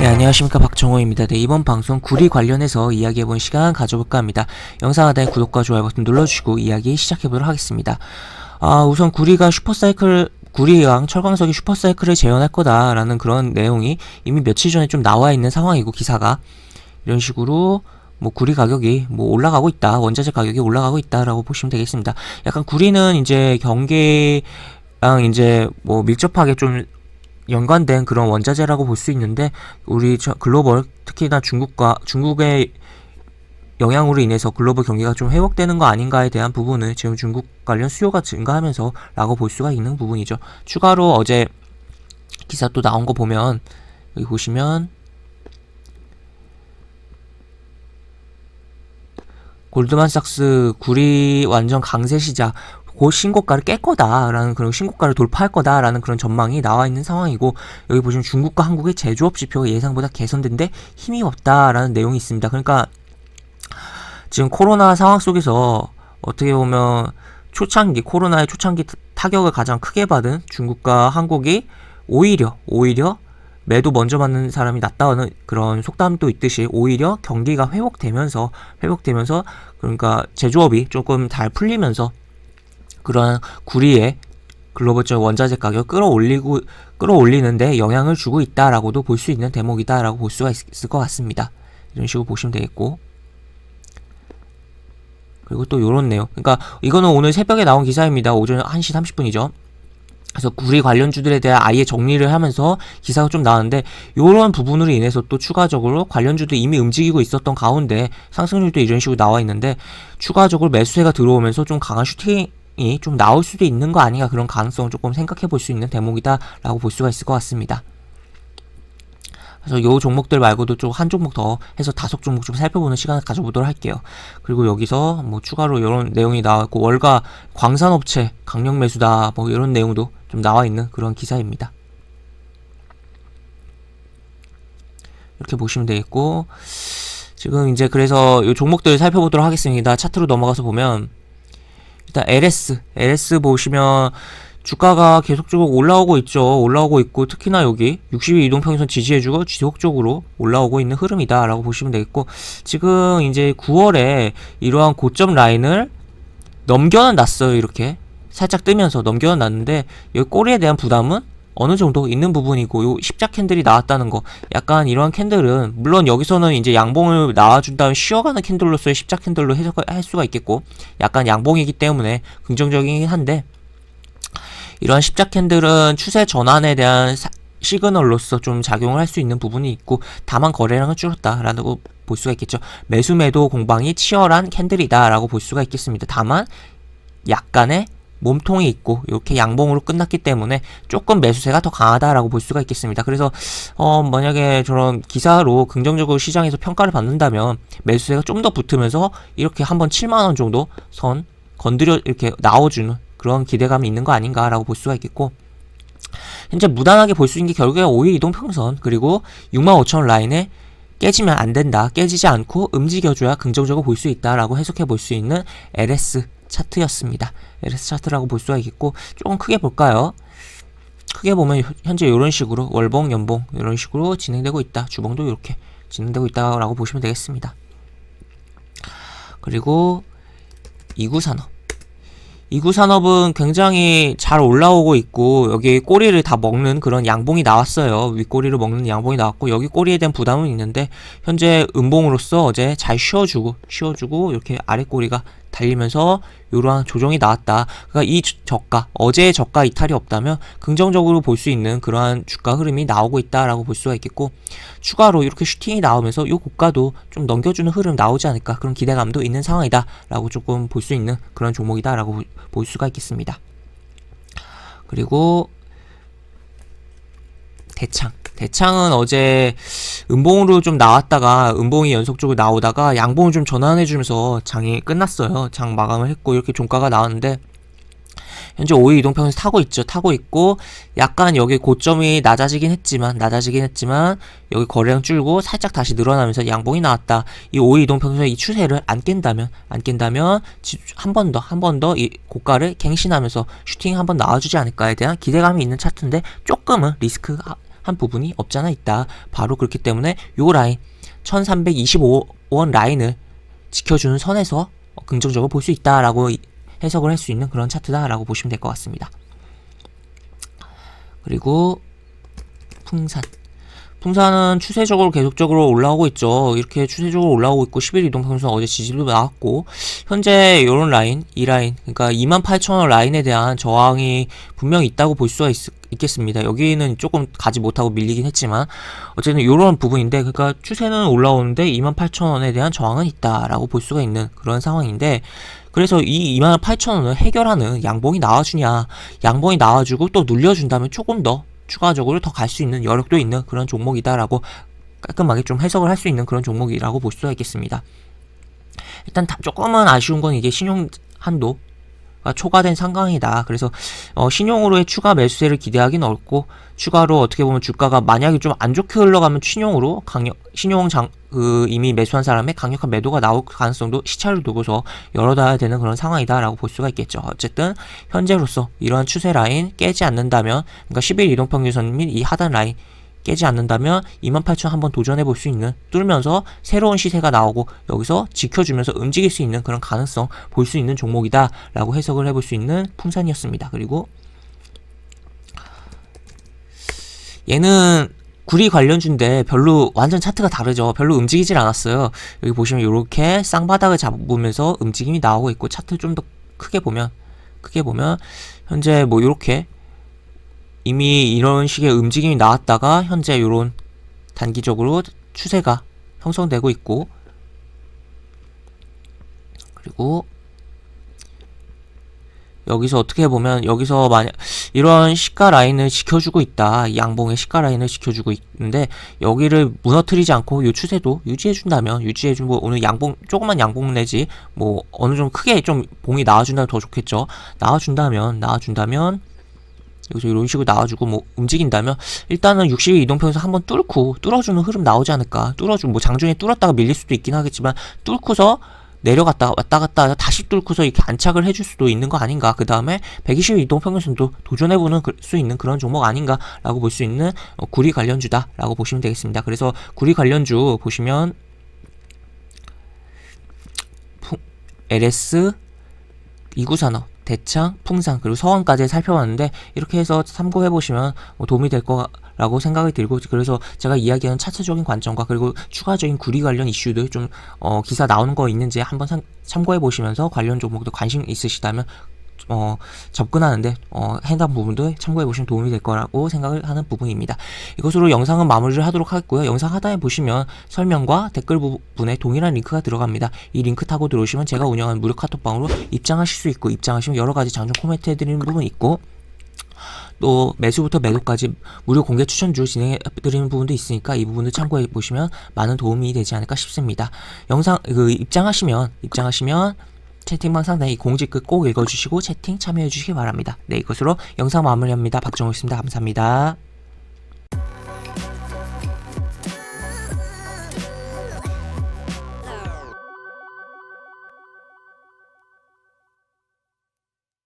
네, 안녕하십니까 박정호입니다. 네, 이번 방송 구리 관련해서 이야기해본 시간 가져볼까 합니다. 영상 하단에 구독과 좋아요 버튼 눌러주시고 이야기 시작해보도록 하겠습니다. 아, 우선 구리가 슈퍼사이클 구리랑 철광석이 슈퍼사이클을 재현할 거다라는 그런 내용이 이미 며칠 전에 좀 나와 있는 상황이고 기사가 이런 식으로 뭐 구리 가격이 뭐 올라가고 있다 원자재 가격이 올라가고 있다라고 보시면 되겠습니다. 약간 구리는 이제 경기 랑 이제 뭐 밀접하게 좀 연관된 그런 원자재라고 볼 수 있는데 우리 저 글로벌 특히나 중국과 중국의 영향으로 인해서 글로벌 경기가 좀 회복되는 거 아닌가에 대한 부분을 지금 중국 관련 수요가 증가하면서 라고 볼 수가 있는 부분이죠. 추가로 어제 기사 또 나온 거 보면 여기 보시면 골드만삭스 구리 완전 강세 시작 곧 신고가를 깰 거다라는 그런 신고가를 돌파할 거다라는 그런 전망이 나와 있는 상황이고 여기 보시면 중국과 한국의 제조업 지표가 예상보다 개선된데 힘이 없다라는 내용이 있습니다. 그러니까 지금 코로나 상황 속에서 어떻게 보면 초창기 코로나의 초창기 타격을 가장 크게 받은 중국과 한국이 오히려 오히려 매도 먼저 받는 사람이 낫다는 그런 속담도 있듯이 오히려 경기가 회복되면서 회복되면서 그러니까 제조업이 조금 잘 풀리면서 그런 구리의 글로벌적 원자재 가격 끌어올리고 끌어올리는데 영향을 주고 있다라고도 볼 수 있는 대목이다라고 볼 수가 있, 을 것 같습니다. 이런 식으로 보시면 되겠고. 그리고 또 요런 내용. 그러니까 이거는 오늘 새벽에 나온 기사입니다. 오전 1시 30분이죠. 그래서 구리 관련주들에 대한 아예 정리를 하면서 기사가 좀 나왔는데 요런 부분으로 인해서 또 추가적으로 관련주도 이미 움직이고 있었던 가운데 상승률도 이런 식으로 나와 있는데 추가적으로 매수세가 들어오면서 좀 강한 슈팅이 좀 나올 수도 있는 거 아닌가 그런 가능성을 조금 생각해 볼 수 있는 대목이다라고 볼 수가 있을 것 같습니다. 그래서 요 종목들 말고도 좀 한 종목 더 해서 다섯 종목 좀 살펴보는 시간을 가져보도록 할게요. 그리고 여기서 뭐 추가로 이런 내용이 나왔고 월가 광산업체 강력 매수다 뭐 이런 내용도 좀 나와 있는 그런 기사입니다. 이렇게 보시면 되겠고 지금 이제 그래서 요 종목들 살펴보도록 하겠습니다. 차트로 넘어가서 보면 일단 LS LS 보시면 주가가 계속적으로 올라오고 있죠. 올라오고 있고 특히나 여기 60일 이동평선 지지해주고 지속적으로 올라오고 있는 흐름이다라고 보시면 되겠고 지금 이제 9월에 이러한 고점 라인을 넘겨는 놨어요. 이렇게 살짝 뜨면서 넘겨는 놨는데 여기 꼬리에 대한 부담은 어느 정도 있는 부분이고 요 십자 캔들이 나왔다는 거 약간 이러한 캔들은 물론 여기서는 이제 양봉을 나와준 다음 쉬어가는 캔들로서의 십자 캔들로 해석할 수가 있겠고 약간 양봉이기 때문에 긍정적이긴 한데 이러한 십자 캔들은 추세 전환에 대한 사, 시그널로서 좀 작용을 할 수 있는 부분이 있고 다만 거래량은 줄었다라고 볼 수가 있겠죠. 매수 매도 공방이 치열한 캔들이다라고 볼 수가 있겠습니다. 다만 약간의 몸통이 있고 이렇게 양봉으로 끝났기 때문에 조금 매수세가 더 강하다라고 볼 수가 있겠습니다. 그래서 어 만약에 저런 기사로 긍정적으로 시장에서 평가를 받는다면 매수세가 좀 더 붙으면서 이렇게 한번 7만 원 정도 선 건드려 이렇게 나와주는 그런 기대감이 있는 거 아닌가라고 볼 수가 있겠고 현재 무난하게 볼 수 있는 게 결국에 5일 이동 평선 그리고 65,000원 라인에 깨지면 안 된다. 깨지지 않고 움직여줘야 긍정적으로 볼 수 있다라고 해석해 볼 수 있는 LS 차트였습니다. LS 차트라고 볼 수가 있겠고 조금 크게 볼까요? 크게 보면 현재 이런 식으로 월봉, 연봉 이런 식으로 진행되고 있다. 주봉도 이렇게 진행되고 있다라고 보시면 되겠습니다. 그리고 이구 산업 이구 산업은 굉장히 잘 올라오고 있고 여기 꼬리를 다 먹는 그런 양봉이 나왔어요. 윗꼬리를 먹는 양봉이 나왔고 여기 꼬리에 대한 부담은 있는데 현재 음봉으로서 어제 잘 쉬어주고 쉬어주고 이렇게 아래 꼬리가 달리면서 이러한 조정이 나왔다. 그러니까 이 저가 어제의 저가 이탈이 없다면 긍정적으로 볼 수 있는 그러한 주가 흐름이 나오고 있다라고 볼 수가 있겠고 추가로 이렇게 슈팅이 나오면서 이 고가도 좀 넘겨주는 흐름 나오지 않을까 그런 기대감도 있는 상황이다라고 조금 볼 수 있는 그런 종목이다라고 볼 수가 있겠습니다. 그리고 대창 대창은 어제 음봉으로 좀 나왔다가 음봉이 연속적으로 나오다가 양봉을 좀 전환해주면서 장이 끝났어요. 장 마감을 했고 이렇게 종가가 나왔는데 현재 5일 이동평균 타고 있죠. 타고 있고 약간 여기 고점이 낮아지긴 했지만 낮아지긴 했지만 여기 거래량 줄고 살짝 다시 늘어나면서 양봉이 나왔다. 이 5일 이동평균의 이 추세를 안 깬다면 안 깬다면 한 번 더 한 번 더 이 고가를 갱신하면서 슈팅 한 번 나와주지 않을까에 대한 기대감이 있는 차트인데 조금은 리스크 한 부분이 없잖아 있다. 바로 그렇기 때문에 요 라인 1325원 라인을 지켜주는 선에서 어, 긍정적으로 볼 수 있다라고 이- 해석을 할 수 있는 그런 차트다라고 보시면 될 것 같습니다. 그리고 풍산. 풍산은 추세적으로 계속적으로 올라오고 있죠. 이렇게 추세적으로 올라오고 있고 10일 이동평균선 어제 지지도 나왔고 현재 이런 라인, 이 라인, 그러니까 28,000원 라인에 대한 저항이 분명히 있다고 볼 수가 있, 겠습니다 여기는 조금 가지 못하고 밀리긴 했지만 어쨌든 이런 부분인데 그러니까 추세는 올라오는데 28,000원에 대한 저항은 있다라고 볼 수가 있는 그런 상황인데 그래서 이 28,000원을 해결하는 양봉이 나와주냐 양봉이 나와주고 또 눌려준다면 조금 더 추가적으로 더 갈 수 있는 여력도 있는 그런 종목이다라고 깔끔하게 좀 해석을 할 수 있는 그런 종목이라고 볼 수가 있겠습니다. 일단 다- 조금은 아쉬운 건 이게 신용 한도 가 초과된 상황이다. 그래서 어, 신용으로의 추가 매수세를 기대하기는 어렵고 추가로 어떻게 보면 주가가 만약에 좀 안 좋게 흘러가면 신용으로 강력 신용 장 그 이미 매수한 사람의 강력한 매도가 나올 가능성도 시차를 두고서 열어둬야 되는 그런 상황이다라고 볼 수가 있겠죠. 어쨌든 현재로서 이러한 추세 라인 깨지 않는다면 그러니까 10일 이동평균선 및 이 하단 라인 깨지 않는다면 28,000 한번 도전해 볼 수 있는 뚫으면서 새로운 시세가 나오고 여기서 지켜주면서 움직일 수 있는 그런 가능성 볼 수 있는 종목이다 라고 해석을 해볼 수 있는 풍산이었습니다. 그리고 얘는 구리 관련주인데 별로 완전 차트가 다르죠. 별로 움직이질 않았어요. 여기 보시면 이렇게 쌍바닥을 잡으면서 움직임이 나오고 있고 차트 좀 더 크게 보면 크게 보면 현재 뭐 이렇게 이미 이런 식의 움직임이 나왔다가 현재 이런 단기적으로 추세가 형성되고 있고 그리고 여기서 어떻게 보면 여기서 만약 이런 시가 라인을 지켜주고 있다 이 양봉의 시가 라인을 지켜주고 있는데 여기를 무너뜨리지 않고 이 추세도 유지해준다면 유지해주고 오늘 양봉 조그만 양봉 내지 뭐 어느 정도 크게 좀 봉이 나와준다면 더 좋겠죠. 나와준다면 나와준다면 여기서 이런 식으로 나와주고 뭐 움직인다면 일단은 60일 이동평에서 한번 뚫고 뚫어주는 흐름 나오지 않을까. 뚫어주면 뭐 장중에 뚫었다가 밀릴 수도 있긴 하겠지만 뚫고서 내려갔다가 왔다 갔다 다시 뚫고서 이렇게 안착을 해줄 수도 있는 거 아닌가. 그 다음에 120일 이동평균선도 도전해보는 그- 수 있는 그런 종목 아닌가 라고 볼 수 있는 어, 구리 관련주다 라고 보시면 되겠습니다. 그래서 구리 관련주 보시면 풍- LS 이구산업 대창, 풍산 그리고 서원까지 살펴봤는데 이렇게 해서 참고해 보시면 뭐 도움이 될 거라고 생각이 들고 그래서 제가 이야기하는 차트적인 관점과 그리고 추가적인 구리 관련 이슈들 좀 어, 기사 나오는 거 있는지 한번 상- 참고해 보시면서 관련 종목도 관심 있으시다면 어, 접근하는데 어, 해당 부분도 참고해 보시면 도움이 될 거라고 생각을 하는 부분입니다. 이것으로 영상은 마무리를 하도록 하겠고요. 영상 하단에 보시면 설명과 댓글 부분에 동일한 링크가 들어갑니다. 이 링크 타고 들어오시면 제가 운영하는 무료 카톡방으로 입장하실 수 있고 입장하시면 여러 가지 장중 코멘트 해드리는 부분이 있고 또 매수부터 매도까지 무료 공개 추천주 진행해 드리는 부분도 있으니까 이 부분도 참고해 보시면 많은 도움이 되지 않을까 싶습니다. 영상 그 입장하시면 입장하시면 채팅방 상단에 이 공지글 꼭 읽어주시고 채팅 참여해 주시기 바랍니다. 네 이것으로 영상 마무리합니다. 박정호였습니다. 감사합니다.